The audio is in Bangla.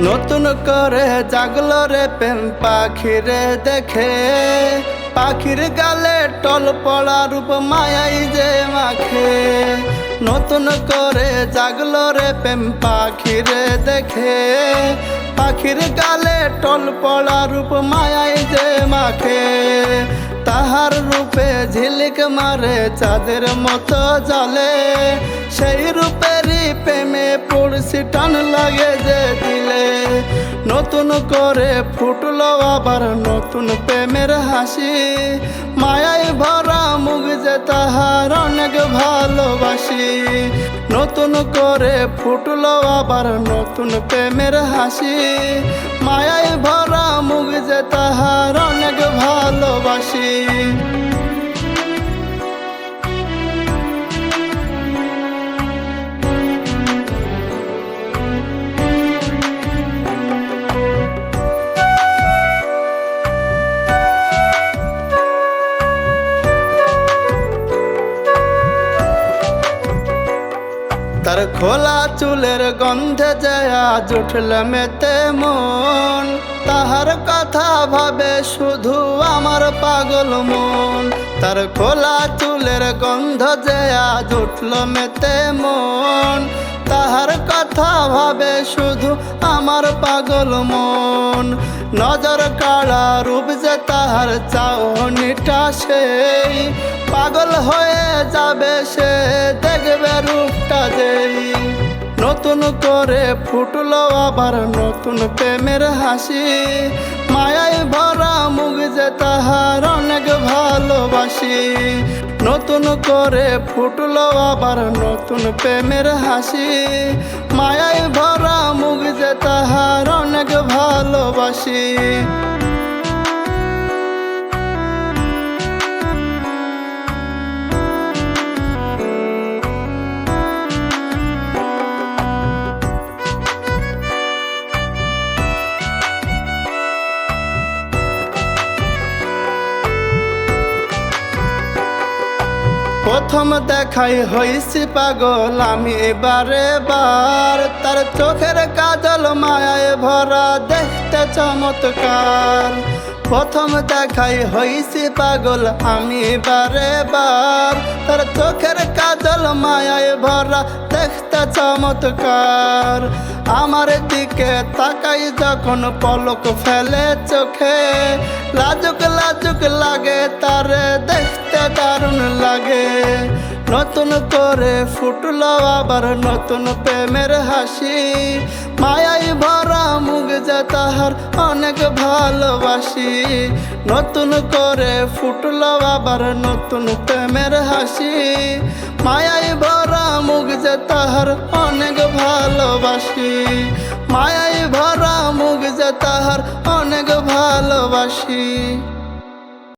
নতুন করে জাগলো রে প্রেম পাখিরে দেখে। পাখির গালে টল পড়া রূপ মায়াই যে মাখে। নতুন করে জাগলো রে প্রেম পাখিরে দেখে। পাখির গালে টল পড়া রূপ মায়াই যে মাখে। তাহার রূপে ঝিলিক মারে চাঁদের মতো জলে। সেই রূপেরই প্রেমে পড়ছি টান লাগে যে দিলে নতুন করে ফুটলো আবার নতুন প্রেমের হাসি। মায়ায় ভরা মুখ যে তাহার অনেক ভালোবাসি। নতুন করে ফুটলো আবার নতুন প্রেমের হাসি। মায়ায় ভরা মুখ যে তাহার তার খোলা চুলের গন্ধে জয়া জুটল মেতে মন। তাহার কথা ভাবে শুধু আমার পাগল মন। তার খোলা চুলের গন্ধ জয়া জুটল মেতে মন। তাহার কথা ভাবে শুধু আমার পাগল মন। নজর কাড়া রূপ যে তাহার চাওনিটা সেই। পাগল হয়ে যাবে সে, দেখবে রূপটা যেই। নতুন করে ফুটলো আবার নতুন প্রেমের হাসি। মায়ায় ভরা মুখ যে তাহার অনেক ভালোবাসি। নতুন করে ফুটলো আবার নতুন প্রেমের হাসি। মায়ায় ভরা মুখ যে তাহার অনেক ভালোবাসি। প্রথম দেখাই হইছি পাগল আমি বারে বার। তার চোখের কাজল মায়ায় ভরা দেখতে চমৎকার। প্রথম দেখাই হইছি পাগল, আমি বারে বার। তার চোখের কাজল মায়ায় ভরা, দেখতে চমৎকার। আমার দিকে তাকাই যখন পলক ফেলে চোখে। লাজুক লাজুক লাগে, তারে দেখতে দারুণ লাগে। নতুন করে ফুটলো আবার নতুন প্রেমের হাসি। মায়াই ভরা মুখ অনেক ভালোবাসি। নতুন করে ফুটল আবার নতুন প্রেমের হাসি। মায়াই ভরা মুখ যে তাহার অনেক ভালোবাসি। মায়াই ভরা মুখ যে তাহার অনেক ভালোবাসি।